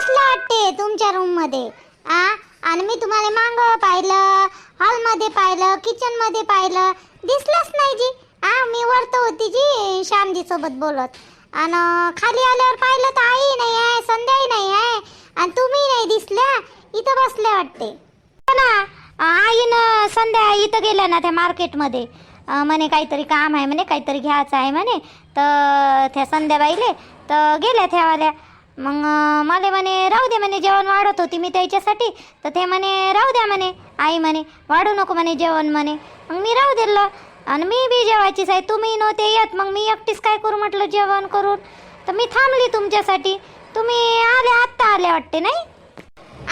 बसला वाटते तुमच्या रूममध्ये. आ? आणि मी तुम्हाला मांग पाहिलं हॉलमध्ये पाहिलं किचनमध्ये पाहिलं. दिसलंच नाही जी. आ मी वरत होती जी श्यामजी सोबत बोलत. आणि खाली आल्यावर पाहिलं तर आई नाही आहे संध्याही नाही आहे. आणि तुम्ही नाही दिसल्या इथं बसल्या वाटते. हो ना? आईनं संध्या इथं गेल्या ना त्या मार्केटमध्ये म्हणे काहीतरी काम आहे म्हणे काहीतरी घ्यायचं आहे म्हणे. तर त्या संध्याबाईले तर गेल्या त्यावाल्या. मग मला म्हणे राहू दे म्हणे जेवण वाढत होती मी त्याच्यासाठी. तर ते म्हणे राहू द्या म्हणे आई म्हणे वाढू नको म्हणे जेवण म्हणे. मग मी राहू दिलं. आणि मी बी जेवायचीच आहे. तुम्ही नव्हते येत. मग मी एकटीच काय करू म्हटलं जेवण करून? तर मी थांबली तुमच्यासाठी. तुम्ही आले आत्ता आले वाटते नाही?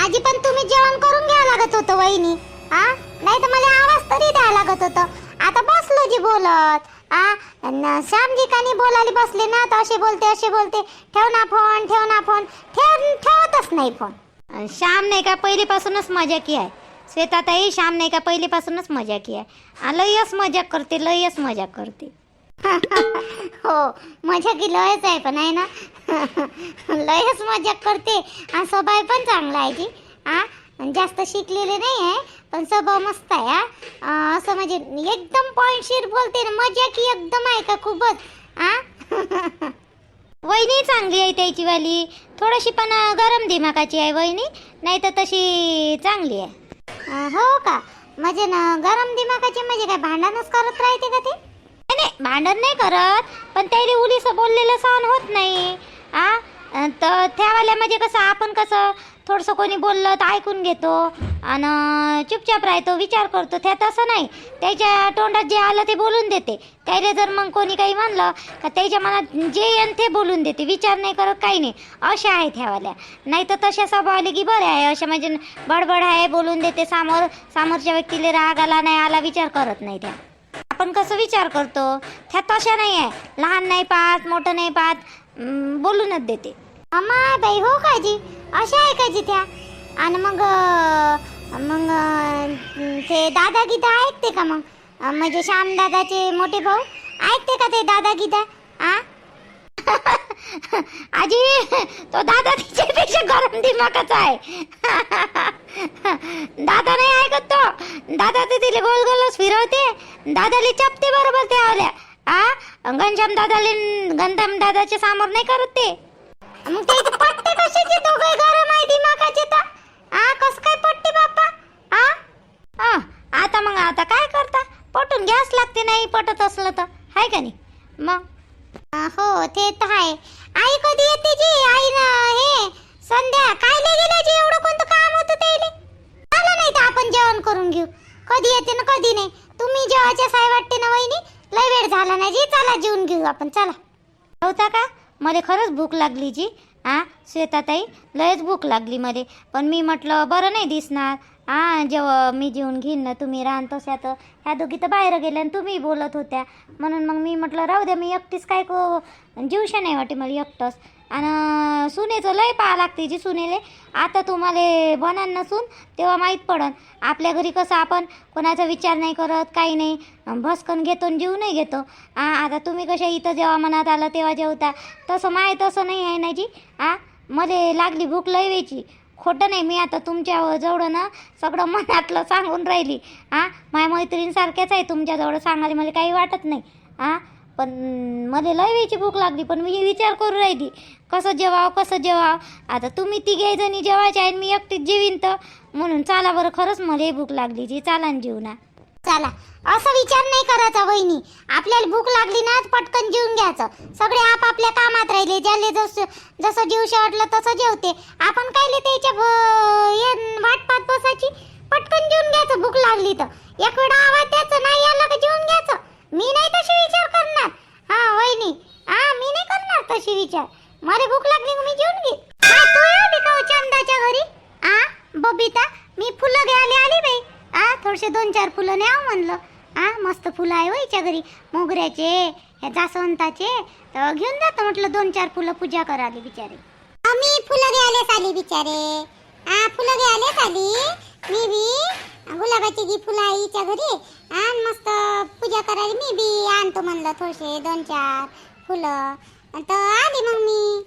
आजी पण तुम्ही जेवण करून घ्यावं लागत होतं वहिनी. हा? नाही तर मला आवाज तरी द्यायला लागत होतं. आता बसलो जी बोलत. आ न श्यामजी कानी बोलायला बसले ना तर असे बोलते असे बोलते. ठेव ना फोन ठेव ना फोन ठेव ठेवतच नाही फोन श्याम नाही का पहिलीपासूनच मजा की आहे. श्वेताताई श्याम नाही का पहिलीपासूनच मजा की आहे लयच मजा करते लयच मजा करते. हो मजा की लयच आहे पण आहे ना? लयच मजा करते. आणि स्वभाव पण चांगला आहे ती आ जास्त शिकलेले नाही आहे पण स्वभाव मस्त आहे हा. असं म्हणजे एकदम पॉईंटशीर बोलते ना मजा की एकदम आहे का खूपच हा? वहिनी चांगली आहे त्याची वाली. थोडीशी पण गरम दिमागाची आहे वहिनी नाही तर तशी चांगली आहे. हो का? म्हणजे ना गरम दिमागाची म्हणजे काय भांडणच करत राहते का ते? नाही नाही भांडण नाही करत पण त्याला उलीस बोललेलं सहन होत नाही आ तर त्यावाल्या म्हणजे कसं आपण कसं थोडंसं कोणी बोललं तर ऐकून घेतो. आणि चुपचाप राहतो विचार करतो. त्या तसं नाही. त्याच्या तोंडात जे आलं ते बोलून देते. त्याला जर मग कोणी काही म्हणलं का त्याच्या मनात जे येन ते बोलून देते. विचार नाही करत काही नाही. अशा आहेत ह्यावाल्या नाही तर तशा स्वभावले की बरे आहे. अशा म्हणजे बडबड आहे बोलून देते. समोर समोरच्या व्यक्तीला राग आला नाही आला विचार करत नाही त्या. आपण कसं विचार करतो? त्या तशा नाही आहे. लहान नाही पाहत मोठं नाही पाहत. बोलूनच देते. अम्मा बाई हो का अशा आहे त्या आणि मग मग ते दादा गीता ऐकते का मग? म्हणजे श्याम दादाचे मोठे भाऊ? ऐकते का ते दादा गीता? आ? आजी तो दादा तिच्यापेक्षा गरम दिमागाचा आहे. दादा नाही ऐकत तो. दादा ते तिला गोल गोलच फिरवते. दादाले चपते बरोबर त्या आल्या आ? घनश्याम दादाले गंधम दादाच्या समोर नाही करत ते. मग ते इथे पट्टे कशाचे दोघे गरम आहे दिमागाचे तर. आ कस काय पट्टे बाप्पा? आ? आ, आता मग आता काय करता? पटून घ्यास लागते नाही पटत असलं तर. हाय का नाही? मग? हो ते तर आहे. आई कधी येते जी? आई ना हे संध्या काय गेलं जी? एवढं कोणतं काम होतं त्याले? झालं नाही तर आपण जेवण करून घेऊ. कधी येते ना कधी नाही. तुम्ही जेवायच्या साय वाटते ना वहिनी? लय वेळ झाला नाही जी चला जेवून घेऊ आपण चला. होता का? मला खरंच भूक लागली जी. आ श्वेताताई लयच भूक लागली मला पण मी म्हटलं बरं नाही दिसणार. आ जेव्हा मी जेवून घेईन ना तुम्ही राहन तशात ह्या दोघी तर बाहेर गेल्या आणि तुम्ही बोलत होत्या. म्हणून मग मी म्हटलं राहू द्या मी एकटीच काय को जीवशा नाही वाटे मला एकटंच. आणि सुनेचं लय पाहा लागते जी सुनेले. आता तुम्हाला बनान नसून तेव्हा माहीत पडन. आपल्या घरी कसं आपण कोणाचा विचार नाही करत काही नाही. भस्कन घेतो आणि जीव नाही घेतो. आ आता तुम्ही कशा इथं जेव्हा मनात आलं तेव्हा जेवता. तसं माय तसं नाही आहे ना जी. आ मला लागली भूक लय व्हायची खोटं नाही मी आता तुमच्या जवळ ना सगळं मनातलं सांगून राहिली. आ माझ्या मैत्रिणीसारख्याच आहे तुमच्याजवळ सांगायला मला काही वाटत नाही. आ पण मला लय वेळची भूक लागली पण मी विचार करू राहिली कसं जेवावं कसं जेवावं? आता तुम्ही तिघे जणी जेवायचे आहे मी एकटीच जेवीन तर. म्हणून चला बरं खरंच मला भूक लागली जी चाला ना. चला असा विचार नाही करायचा वहिनी. आपल्याला भूक लागली ना पटकन जेवून घ्यायचं. सगळे आपापल्या कामात राहिले ज्याले जसं जसं जीव वाटलं तसं जेवते. आपण काय त्याच्या भ- वाट पाहत बसायची? पटकन जेवून घ्यायचं भूक लागली तर. एक वेळा आवाज द्यायचं नाही आला का जेवून घ्यायचं? मी नाही तशी विचार करणार हा वहिनी हा मी नाही करणार तशी विचार मला भूक लागली मी जेवून घे. हा तू आली का हो चंदाच्या घरी? आ बबिता मी फुलं घ्यायला आली बाई. आ थोडेसे दोन चार फुलं न्याव म्हणलं. आ मस्त फुलं आहे वयच्या घरी. मोगऱ्याचे ह्या जास्वंताचे. तर घेऊन जातो म्हटलं दोन चार फुलं पूजा करायला बिचारे. मी फुलं घ्यायला आली बिचारे. आ फुलं घ्यायला आली. मी बी गुलाबाची जी फुलं आहे हिच्या घरी. आणि मस्त पूजा करायला मी बी आणतो म्हणलं थोडेसे दोन चार फुलं. आता आली मग मी.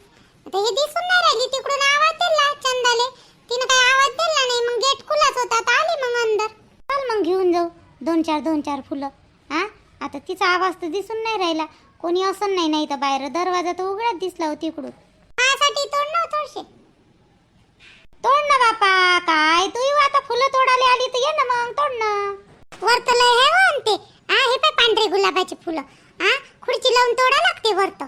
आता हे दिसून नाही राहिली तिकडून आवाज दिला चंदाले. तिनं काय आवाज दिला नाही मग गेट खुलाच होता. आता आली मग अंदर. चल मग घेऊन जाऊ दोन चार दोन चार फुलं. हा? आता तिचा आवाज तर दिसून नाही राहिला. कोणी असं नाही नाही तर बाहेर. दरवाजा तर उघडाच दिसला हो तिकडून. माझ्यासाठी तोड ना हो थोडशे. तोड ना बापा काय तू आता? फुलं तोडायला आली तर ये ना मग तोडणं ना. वर्तलं हे म्हणते हा हे पाय पांढरे गुलाबाचे फुलं. हा खुर्ची लावून तोडा लागते वरतं.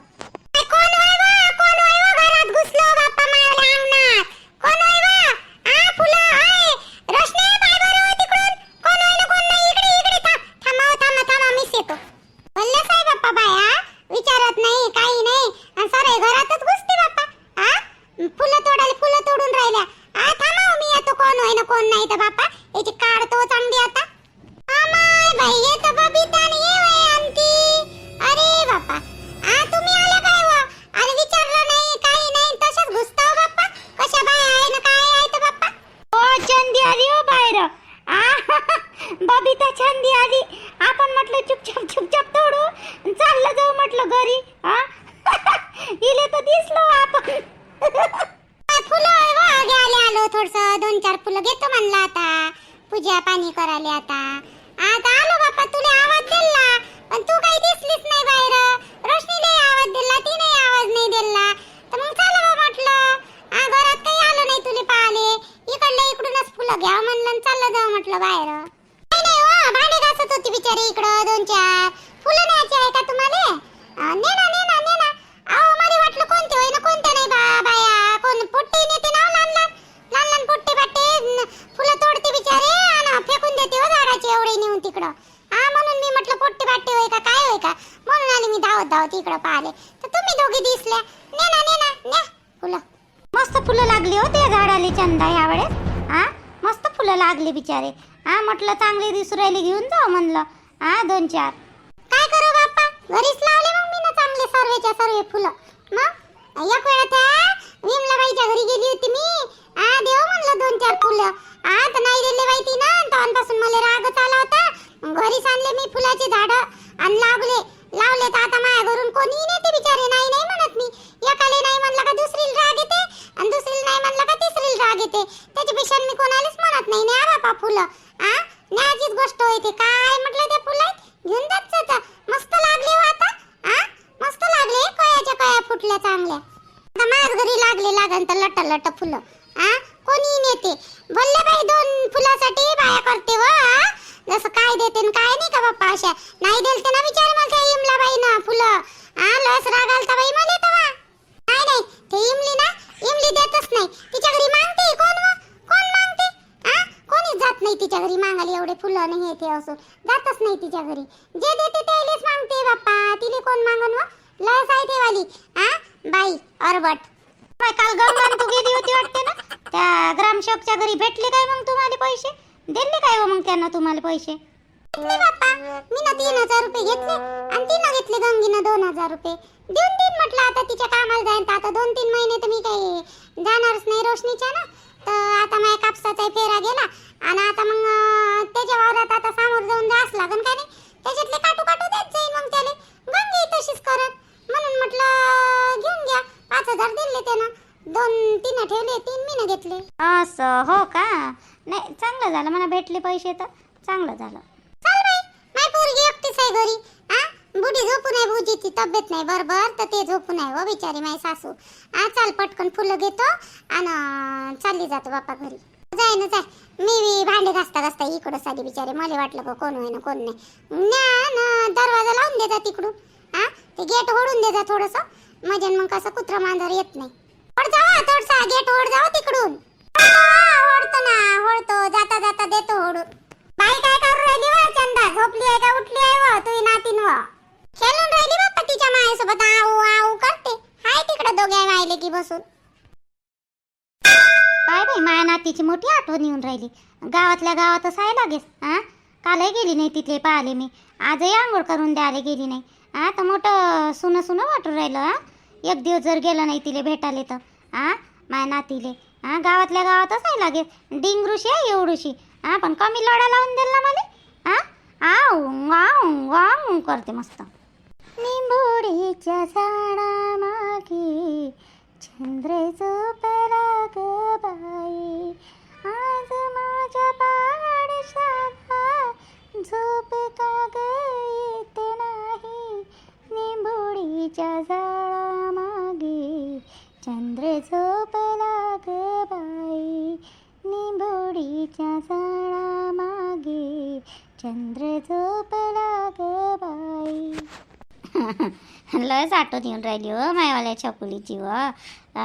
पण तू काही दिसलीच नाही बाहेर. रोशनीला आवाज दिला तिने आवाज नाही दिला. तर मग चला बा म्हटलं. आ घरात काही आलं नाही तुले पाहिले इकडले इकडूनच फुलं घ्या म्हणलं चाललं जाऊ म्हटलं बाहेर. नाही नाही हो भांडे घासत होती बिचारी इकडं दोन चार. फुलं न्यायची आहे का तुम्हाला? नेना नेना नेना ने अहो मला वाटलं कोणते होय ना कोणते नाही बा बाया. कोण पोट्टे नेते ना हो लहान लहान लहान लहान पोट्टे. बाट्टे फुलं तोडते बिचारे. आणि फेकून देते हो झाडाचे एवढे नेऊन तिकडं. म्हटलं होय का काय होय का? म्हणून आले मी धावत धावत इकडं पाहिले तर तुम्ही दोघे दिसल्या. ने ना ने ना न्या. फुलं. मस्त फुलं लागली हो त्या झाडाला चंदा यावेळेस हा मस्त फुलं लागली बिचारे. हा म्हटलं चांगली दिसू राहिली घेऊन जाऊ म्हणलं. हा दोन चार. काय करू बाप्पा? घरीच लावले मग मी ना चांगले सर्वेच्या सर्वे फुलं. मग? एक वेळा त्या विमलाबाईच्या घरी गेली होती मी. आ देव म्हणलं दोन चार फुलं. आ तर नाही दिले बाई ती ना तेव्हापासून मला रागच आला होता घरीच आणले झाड आणि लावले लावले तर आता माझ्या घरून कोणी नेते बिचारे. नाही नाही म्हणत मी. एकाले नाही म्हणलं का दुसरीला राग येते? आणि दुसरीला नाही म्हणलं का तिसरीला राग येते? त्याच्यापेक्षा मी कोणालाच म्हणत नाही. न्या बापा फुलं. आ? न्याचीच गोष्ट होते काय म्हटलं त्या फुलं घेऊन जात जाता मस्त लागले हो आता. आ? मस्त लागले कयाच्या कया फुटल्या चांगल्या. आता माझ्याच घरी लागले लागन तर लट लट फुलं. आ? कोणी नेते. बोलले बाई दोन फुलासाठी बाया करते व आ? जसं काय देते काय नाही का बाप्पा अशा? नाही देलते ना विचार मला त्या इमला बाई ना फुलं. हा लस राग आलता बाई मला तेव्हा नाही नाही ते इमली ना इमली देतच नाही. तिच्या घरी मागते कोण व कोण मागते? हा कोणीच जात नाही तिच्या घरी मागायला एवढे फुलं नाही हे ते असं. जातच नाही तिच्या घरी. जे देते त्यालेच मागते बाप्पा. तिले कोण मागन व लस आहे ते वाली हा बाई अरबट. काल गंगान तू गेली होती वाटते ना? त्या ग्रामसेवकच्या घरी भेटले काय मग तुम्हाला पैसे? दिले काय हो मग त्यांना तुम्हाला पैसे? घेतले बाप्पा मी ना तीन हजार रुपये घेतले आणि तिनं घेतले गंगीनं दोन हजार रुपये. देऊन देईन म्हटलं आता तिच्या कामाला जाईन तर आता दोन तीन महिने तर मी काही जाणारच नाही रोशनीच्या ना. तर आता माझ्या कापसाचा फेरा गेला आणि आता मग त्याच्या वावरात आता समोर जाऊन जास लागन का नाही? त्याच्यातले काटू काटू देत जाईल मग त्याले. गंगी तशीच करत म्हणून म्हटलं घेऊन घ्या. पाच हजार दिले त्यानं. दोन तीन ठेवले तीन मीनं घेतले. असं हो का? नाही चांगलं झालं मला भेटले पैसे तर. चांगलं झालं. चल बाई माय पोरगी एकटीच आहे घरी. आ? बुढी झोपू नाही बुजीची तब्येत नाही बरोबर? तर ते झोपू नाही हो बिचारी माय सासू. आ चाल पटकन फुलं घेतो आणि चालली जातो बापा घरी. जाय ना जाय. मी भांडे घासता घासता इकडं साधी बिचारे मला वाटलं का कोण होय ना कोण नाही. ना दरवाजा लावून देजा तिकडून. हा ते गेट ओढून देजा थोडस. म्हणजे मग कसं कुत्रा मांजर येत नाही. ओढ जावा थोडसा गेट ओढ जावा तिकडून. ओढतो ना ओढतो. जाता जाता देतो ओढून. बाई काय करू राहिली वा चंदा? झोपली आहे का उठली आहे व तुझी नातीन व? खेळून राहिली बाप्पा तिच्या मायासोबत. आऊ आऊ करते. हाय तिकडे दोघे मायले की बसून. काय बाई माया नातीची मोठी आठवण येऊन राहिली. गावातल्या गावातच आहे लागेल हा कालही गेली नाही तिथले पाहिले मी. आजही आंघोळ करून द्यायला गेली नाही. हा तर मोठं सुनं सुनं वाटून राहिलं हा एक दिवस जर गेलं नाही तिले भेटाले तर. आ? माया नातीले. हा गावातल्या गावातच आहे लागेल. डिंगरूशी आहे एवढूशी हा पण कमी लढा लावून दिला ना मला. हा आऊ आऊ आऊ करते मस्त. निंबोडीच्या झाडा मागे चंद्र झोपला ग बाई. आज माझ्या पाडशाला झोप जोडीच्या जाळा मागे चंद्र झोपला ग बाई. निंबोडीच्या जाळा मागे चंद्र झोपला ग बाई. लयच आठवत येऊन राहिली हो मायवाल्या छकुलीची हो. व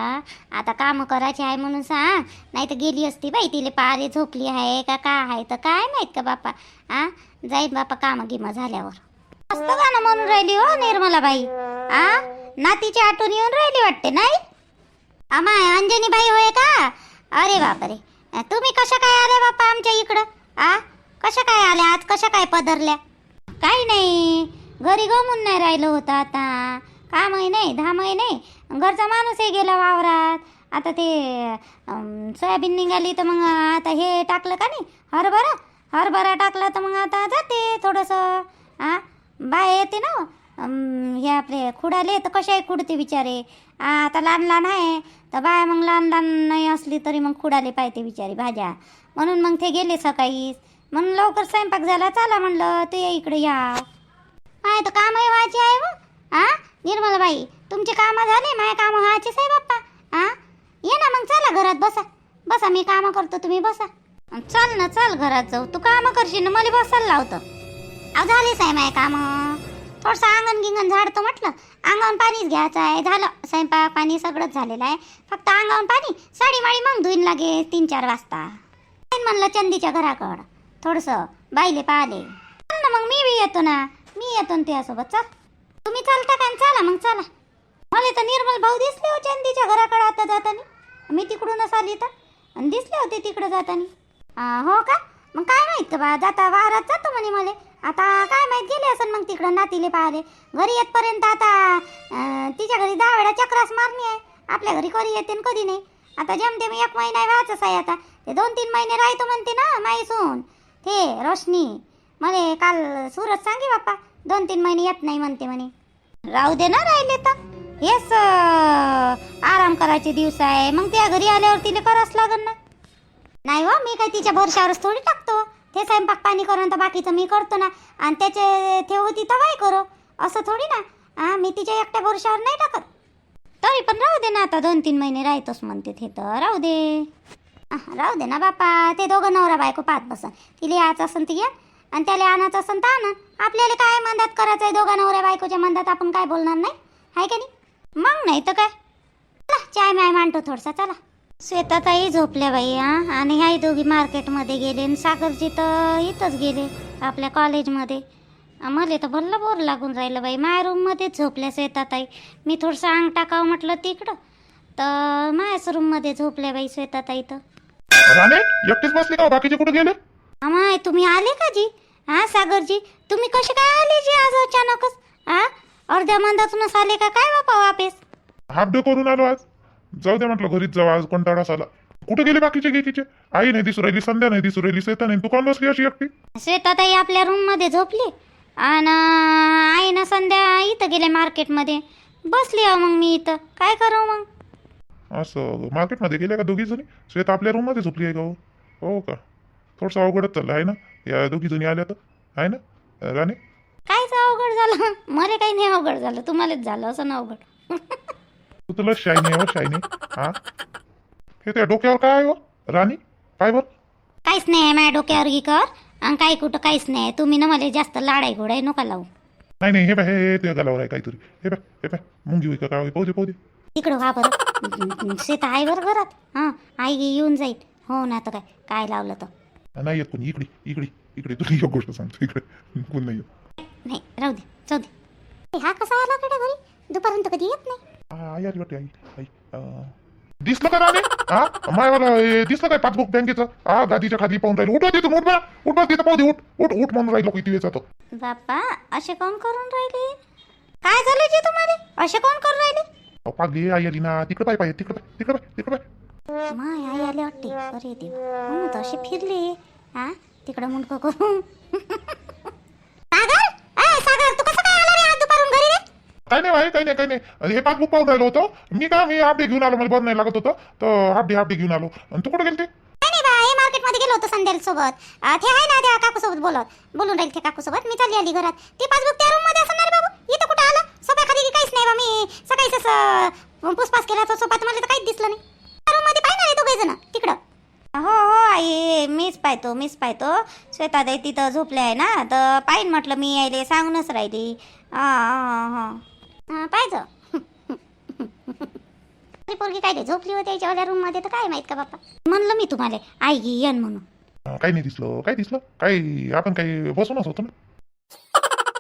आता कामं करायची आहे म्हणून सांग. नाही तर गेली असती बाई तिले पारे झोपली आहे का काय आहे तर काय माहीत का बापा? आ जाईल बापा कामं गिमं झाल्यावर. मस्त गाणं म्हणून राहिली हो निर्मला बाई आ? नातीची आठवण येऊन राहिली वाटते नाही? अमाय अंजनी बाई होय का? अरे बापरे. तुम्ही कशा काय आले बापा आमच्या इकडं? आ? कशा काय आल्या? आज कशा काय पदरल्या? काही नाही. घरी गमून नाही राहिलं होतं आता. कामही नाही धामही नाही. घरचा माणूसही गेला वावरात. आता ते सोयाबीन निघाली तर मग आता हे टाकलं का नाही? हरभरा? हरभरा टाकला तर मग आता जाते थोडंसं. आ? बाय येते ना? हे आपले खुडाले तर कशाही खुडते बिचारे. आता लहान लहान आहे तर बाय मग लहान लहान नाही असली तरी मग खुडाले पाहिजे बिचारे भाज्या. म्हणून मग ते गेले सकाळीच म्हणून लवकर स्वयंपाक झाला चला म्हणलं तू ये इकडे या. माय तर कामही व्हायचे आहे व आ निर्मलाबाई तुमचे कामं झाले माय कामं व्हायचेच आहे बाप्पा. आ ये ना मग चला घरात बसा. बसा मी कामं करतो तुम्ही बसा. चल ना चल घरात जाऊ. तू कामं करशील ना मला बसायला लावतं. अहो झालेच आहे माझे कामं. थोडंसं अंगण गिंगण झाडतो म्हटलं अंगावर पाणीच घ्यायचं आहे. झालं स्वयंपाक पाणी सगळंच झालेलं आहे. फक्त अंगावर पाणी साडी माळी मग धुईन लागे तीन चार वाजता. म्हणलं चंदीच्या घराकडं. थोडंसं बाईले पाहिले. चल ना मग मी बी येतो ना. मी येतो ना तुझ्यासोबत चल. तुम्ही चालता का? चला मग चला. मला तर निर्मल भाऊ दिसले हो चंदीच्या घराकडे आता जाताना. मी तिकडूनच आली तर. आणि दिसले होते तिकडं जाताना. हो का? मग काय माहीत बा जाता वारात जातो म्हणे मला. आता काय माहीत गेले असन मग तिकडं नातीले पाहिले. घरी येतपर्यंत आता तिच्या घरी दहा वेळा चक्रास मारणी आहे. आपल्या घरी कधी येते आणि कधी नाही. आता जमते मी एक महिना व्हायचंच आहे आता. ते दोन तीन महिने राहतो म्हणते ना माई सून ते रोशनी. मले काल सूरज सांगे बाप्पा दोन तीन महिने येत नाही म्हणते म्हणे. राहू दे ना राहिले तर. हेच आराम करायचे दिवस आहे. मग त्या घरी आल्यावर तिला करावंच लागेल ना. नाही हो मी काय तिच्या भरशावरच थोडी टाकतो. ते स्वयंपाक पाणी करून तर बाकीचं मी करतो ना. आणि त्याचे ते होती तवाही करो. असं थोडी ना. हां मी तिच्या एकट्या भरुष्यावर नाही टाकत. तरी पण राहू दे ना आता दोन तीन महिने राहतोच म्हणते ते तर. राहू दे. राहू दे ना बापा. ते दोघं नवरा बायको पाहत बसन. तिला यायचं असन ती या. आणि त्याला आणायचं असन तर आण. आपल्याला काय मंदात करायचं आहे दोघा नवऱ्या बायकोच्या मंदात? आपण काय बोलणार नाही? आहे का नाही? मग नाही तर काय? चला चाय माय मांडतो थोडसा. चला. श्वेताताई झोपल्या बाई हा? आणि ह्याही दोघी मार्केटमध्ये गेले आणि सागरजी तर इथंच गेले आपल्या कॉलेजमध्ये. मला तर भल्ला बोर लागून राहिलं बाई माझ्या रूममध्येच झोपल्या श्वेताताई मी थोडंसं अंग टाकावं म्हटलं तिकडं तर माझ्याच रूममध्ये झोपल्या बाई श्वेताताई तर. राणे एकटेच बसले का? बाकीचे कुठे गेले? अमाय तुम्ही आले का जी? हा सागरजी तुम्ही कसे काय आले जी आज अचानकच? हा? अर्ध्या मंदातूनच आले का काय बापा वापेस? हाफ डे करून आलो आज. जाऊ दे म्हटलं घरीच जाऊ आज कंटाळा आला. कुठे गेले बाकीचे गेकीचे आई नाही दिसू राहिली संध्या नाही दिसू राहिली श्वेता नाही. तू कोण बसली अशी एकटी. श्वेताताई आपल्या रूममध्ये झोपली. आणि आई ना संध्या इथं गेले मार्केटमध्ये बसली अहो मग मी इथं. काय करू मग? असं मार्केटमध्ये गेले का दोघी जणी? श्वेता आपल्या रूममध्ये झोपली आहे का हो? हो का? थोडंसं अवघडच चाललं आहे ना? या दोघी जणी आल्या तर आहे ना? राणे? कायच अवघड झालं. मला काही नाही अवघड झालं. तुम्हालाच झालं असं ना अवघड. तू तुला शायनी आहे हो शायनी हा? हे त्या डोक्यावर काय हो राणी? काय बर? काहीच नाही माझ्या डोक्यावर गी कर. आणि काही कुठं काहीच नाही तुम्ही ना मला जास्त लाडाई घोडाई नका लावू. नाही नाही हे बाय हे तुझ्या गालावर आहे काहीतरी. हे बाय हे बाय मुंगी होई का काय होई? पाहू दे पाहू दे. इकडं व्हा बरं. सीता आहे बरं घरात. हां आई येऊन जाईल. हो ना तर काय काय लावलं तर. नाही येत कोणी इकडे इकडे इकडे. तुला एक गोष्ट सांगतो इकडे. कोण नाही येत. नाही राहू दे जाऊ दे. ए, हा कसा आला कडे घरी? दुपारपर्यंत कधी येत नाही. आली वाटते आई आई दिसलं का राणे? हा मायवाला हे दिसलं काय पासबुक बँकेचं? हा गादीच्या खाली पाहून राहिलं. उठवा तिथून उठ बा उठ बा तिथं पाहू दे उठ उठ उठ म्हणून राहिलो किती वेळचा तो बाप्पा असे कोण करून राहिले? काय झालं जी तुम्हाला? असे कोण करून राहिले? अहो, पागली आई आली ना. तिकडे पाय पाय तिकडे पाय तिकडे पाय तिकडे पाय. माय आई आले वाटते. अरे देवा हो तर असे फिरले. हा तिकडं मुंडकं करून सागर अय सागर तू कसं काय आला रे आज दुपारून घरी रे काही नाही भाई काही नाही काही नाही. हे पासबुक पाहून राहिलो होतो. मी का मी हाफ डे घेऊन आलो मला बरं नाही लागत होतं. तर हाफ डे हाफ डे घेऊन आलो. आणि तू कुठे गेलते? हे गेलो होतो संध्याल सोबत. ते आहे ना त्या काकू सोबत बोलत. बोलून राहील त्या काकू सोबत मी चालली आली घरात. ते पासबुक त्या रूममध्ये असणार बाबू. इथं कुठं आलं? सोफा खाली काहीच नाही बा मी. सकाळीच पुसपास केला तो सोफा तर मला तर काहीच दिसलं नाही. रूममध्ये पाहिजे दोघे जण. तिकडं. हो हो आई मीच पाहतो मीच पाहतो. श्वेताताई तिथं झोपले आहे ना. तर पाहिन म्हटलं मी यायले सांगूनच राहिली. हा हा हा. पाहिजे पोरगी काय झोपली होती याच्यावाल्या रूममध्ये तर काय माहीत का बाप्पा? म्हणलं मी तुम्हाला आई येन म्हणून. काय काही नाही दिसलं काय दिसलं. काय आपण काही बसूनच होतो ना.